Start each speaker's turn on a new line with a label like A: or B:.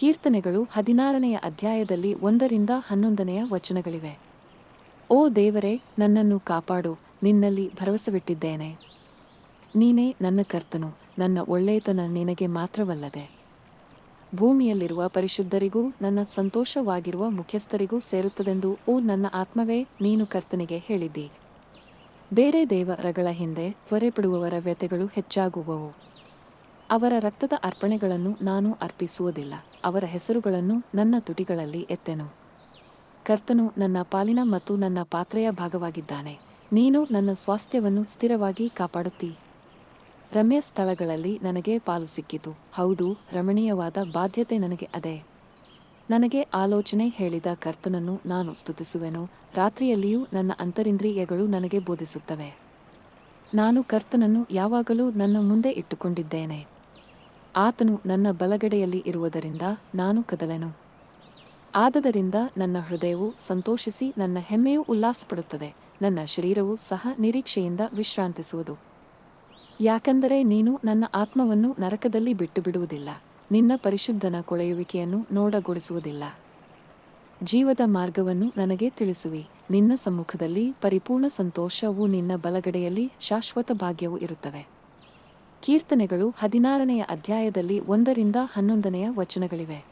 A: ಕೀರ್ತನೆಗಳು ಹದಿನಾರನೆಯ ಅಧ್ಯಾಯದಲ್ಲಿ ಒಂದರಿಂದ ಹನ್ನೊಂದನೆಯ ವಚನಗಳಿವೆ. ಓ ದೇವರೇ, ನನ್ನನ್ನು ಕಾಪಾಡು, ನಿನ್ನಲ್ಲಿ ಭರವಸವಿಟ್ಟಿದ್ದೇನೆ. ನೀನೇ ನನ್ನ ಕರ್ತನು, ನನ್ನ ಒಳ್ಳೆಯತನ ನಿನಗೆ ಮಾತ್ರವಲ್ಲದೆ. ಭೂಮಿಯಲ್ಲಿರುವ ಪರಿಶುದ್ಧರಿಗೂ, ನನ್ನ ಸಂತೋಷವಾಗಿರುವ ಮುಖ್ಯಸ್ಥರಿಗೂ ಸೇರುತ್ತದೆಂದು ಓ ನನ್ನ ಆತ್ಮವೇ, ನೀನು ಕರ್ತನಿಗೆ ಹೇಳಿದ್ದಿ. ಬೇರೆ ದೇವರಗಳ ಹಿಂದೆ ತ್ವರೆಪಡುವವರ ವ್ಯತೆಗಳು ಹೆಚ್ಚಾಗುವವು. ಅವರ ರಕ್ತದ ಅರ್ಪಣೆಗಳನ್ನು ನಾನು ಅರ್ಪಿಸುವುದಿಲ್ಲ. ಅವರ ಹೆಸರುಗಳನ್ನು ನನ್ನ ತುಟಿಗಳಲ್ಲಿ ಎತ್ತೆನು. ಕರ್ತನು ನನ್ನ ಪಾಲಿನ ಮತ್ತು ನನ್ನ ಪಾತ್ರೆಯ ಭಾಗವಾಗಿದ್ದಾನೆ. ನೀನು ನನ್ನ ಸ್ವಾಸ್ಥ್ಯವನ್ನು ಸ್ಥಿರವಾಗಿ ಕಾಪಾಡುತ್ತಿ. ರಮ್ಯ ಸ್ಥಳಗಳಲ್ಲಿ ನನಗೆ ಪಾಲು ಸಿಕ್ಕಿತು. ಹೌದು, ರಮಣೀಯವಾದ ಬಾಧ್ಯತೆ ನನಗೆ ಅದೇ. ನನಗೆ ಆಲೋಚನೆ ಹೇಳಿದ ಕರ್ತನನ್ನು ನಾನು ಸ್ತುತಿಸುವೆನು. ರಾತ್ರಿಯಲ್ಲಿಯೂ ನನ್ನ ಅಂತರಿಂದ್ರಿಯಗಳು ನನಗೆ ಬೋಧಿಸುತ್ತವೆ. ನಾನು ಕರ್ತನನ್ನು ಯಾವಾಗಲೂ ನನ್ನ ಮುಂದೆ ಇಟ್ಟುಕೊಂಡಿದ್ದೇನೆ. ಆತನು ನನ್ನ ಬಲಗಡೆಯಲ್ಲಿ ಇರುವುದರಿಂದ ನಾನು ಕದಲೆನು. ಆದದರಿಂದ ನನ್ನ ಹೃದಯವು ಸಂತೋಷಿಸಿ ನನ್ನ ಹೆಮ್ಮೆಯು ಉಲ್ಲಾಸಪಡುತ್ತದೆ. ನನ್ನ ಶರೀರವು ಸಹ ನಿರೀಕ್ಷೆಯಿಂದ ವಿಶ್ರಾಂತಿಸುವುದು. ಯಾಕೆಂದರೆ ನೀನು ನನ್ನ ಆತ್ಮವನ್ನು ನರಕದಲ್ಲಿ ಬಿಟ್ಟು ಬಿಡುವುದಿಲ್ಲ ನಿನ್ನ ಪರಿಶುದ್ಧನ ಕೊಳೆಯುವಿಕೆಯನ್ನು ನೋಡಗೊಳಿಸುವುದಿಲ್ಲ ಜೀವದ ಮಾರ್ಗವನ್ನು ನನಗೆ ತಿಳಿಸುವಿ. ನಿನ್ನ ಸಮ್ಮುಖದಲ್ಲಿ ಪರಿಪೂರ್ಣ ಸಂತೋಷವು ನಿನ್ನ ಬಲಗಡೆಯಲ್ಲಿ ಶಾಶ್ವತ ಭಾಗ್ಯವು ಇರುತ್ತವೆ. ಕೀರ್ತನೆಗಳು ಹದಿನಾರನೆಯ ಅಧ್ಯಾಯದಲ್ಲಿ ಒಂದರಿಂದ ಹನ್ನೊಂದನೆಯ ವಚನಗಳಿವೆ.